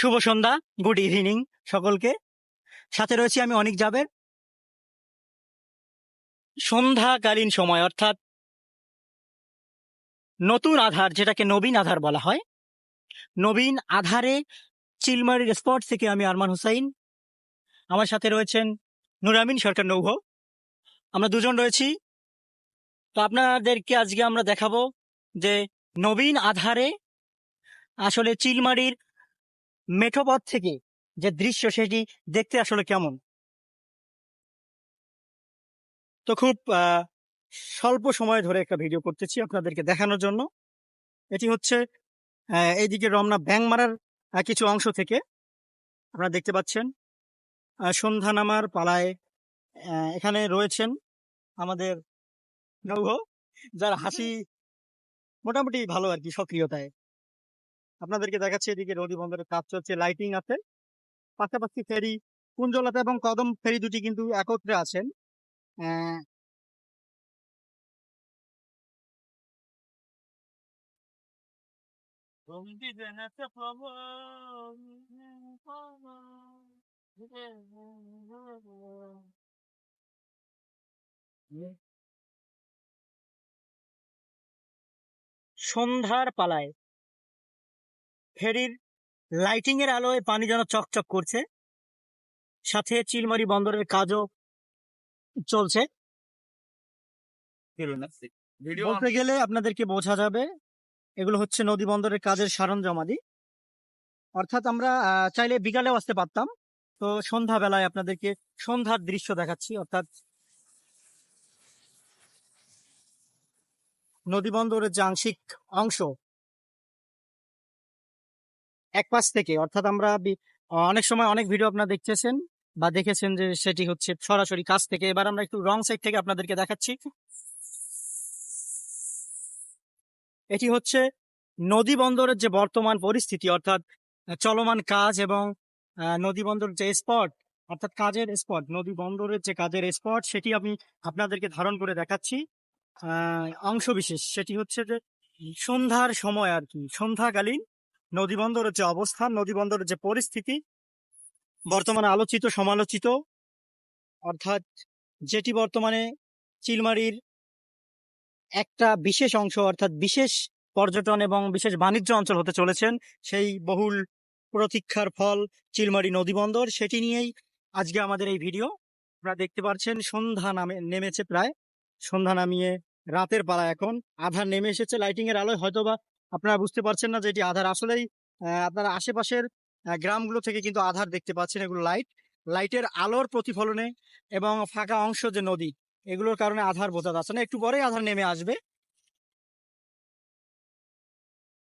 শুভ সন্ধ্যা, good evening সকলকে। সাথে রয়েছি আমি অনেক যাবের সন্ধ্যাকালীন সময়, অর্থাৎ নতুন আধার, যেটাকে নবীন আধার বলা হয়। নবীন আধারে চিলমারির স্পট থেকে আমি আরমান হুসাইন। আমার সাথে রয়েছেন নুরামিন সরকার নৌহ আমরা দুজন রয়েছি। তো আপনাদেরকে আজকে আমরা দেখাবো যে নবীন আধারে আসলে চিলমারির মেঠোপথ থেকে যে দৃশ্য সেটি দেখতে আসলে কেমন? তো খুব স্বল্প সময় ধরে একটা ভিডিও করতেছি আপনাদেরকে দেখানোর জন্য। এটি হচ্ছে এইদিকে রমনা ব্যাং মারার কিছু অংশ থেকে আপনারা দেখতে পাচ্ছেন। সন্ধ্যা নামার পালায় এখানে রয়েছেন আমাদের নৌহ যার হাসি মোটামুটি ভালো আর কি, সক্রিয়তায়। আপনাদেরকে দেখাচ্ছি এদিকে নদী বন্দরের কাজ চলছে লাইটিং আছে। পাশাপাশি ফেরি কুঞ্জলতা এবং কদম ফেরি দুটি কিন্তু একত্রে আছেন। সন্ধ্যার পালায়। ফেরির লাইটিং এর আলোয় পানি যেন চকচক করছে। সাথে চিলমারি বন্দরের কাজও চলছে। বলতে গেলে আপনাদেরকে বোঝা যাবে এগুলো হচ্ছে নদী বন্দরের কাজের সরঞ্জামাদি। অর্থাৎ আমরা চাইলে বিকালেও আসতে পারতাম। তো সন্ধ্যাবেলায় আপনাদেরকে সন্ধ্যার দৃশ্য দেখাচ্ছি অর্থাৎ নদী বন্দরের যে আংশিক অংশ এক পাশ থেকে, অর্থাৎ আমরা অনেক সময় অনেক ভিডিও আপনারা দেখতেছেন বা দেখেছেন যে সেটি হচ্ছে সরাসরি কাছ থেকে। এবার আমরা একটু রং সাইড থেকে আপনাদেরকে দেখাচ্ছি। এটি হচ্ছে নদী বন্দরের যে বর্তমান পরিস্থিতি, অর্থাৎ চলমান কাজ এবং নদী বন্দরের যে স্পট অর্থাৎ কাজের স্পট নদী বন্দরের যে কাজের স্পট সেটি আমি আপনাদেরকে ধারণ করে দেখাচ্ছি। অংশ বিশেষ, সেটি হচ্ছে যে সন্ধ্যার সময় আর কি, সন্ধ্যাকালীন নদী বন্দরের যে অবস্থান, নদীবন্দরের যে পরিস্থিতি, বর্তমানে আলোচিত, সমালোচিত, অর্থাৎ যেটি বর্তমানে চিলমারির একটা বিশেষ অংশ, অর্থাৎ বিশেষ পর্যটন এবং বিশেষ বাণিজ্য অঞ্চল হতে চলেছেন, সেই বহুল প্রতীক্ষার ফল চিলমারি নদীবন্দর। সেটি নিয়েই আজকে আমাদের এই ভিডিও। আপনারা দেখতে পাচ্ছেন, সন্ধ্যা নামে, নেমেছে প্রায়। সন্ধ্যা নামিয়ে রাতের পালা এখন। আধার নেমে এসেছে লাইটিং এর আলোয়। হয়তোবা আপনারা বুঝতে পারছেন না যে এটি আধার। আসলেই আপনারা আশেপাশের গ্রামগুলো থেকে কিন্তু আধার দেখতে পাচ্ছেন এগুলো লাইট। লাইটের আলোর প্রতিফলনে এবং ফাঁকা অংশ যে নদী, এগুলোর কারণে আধার বোঝা যাচ্ছে না। একটু পরেই আধার নেমে আসবে।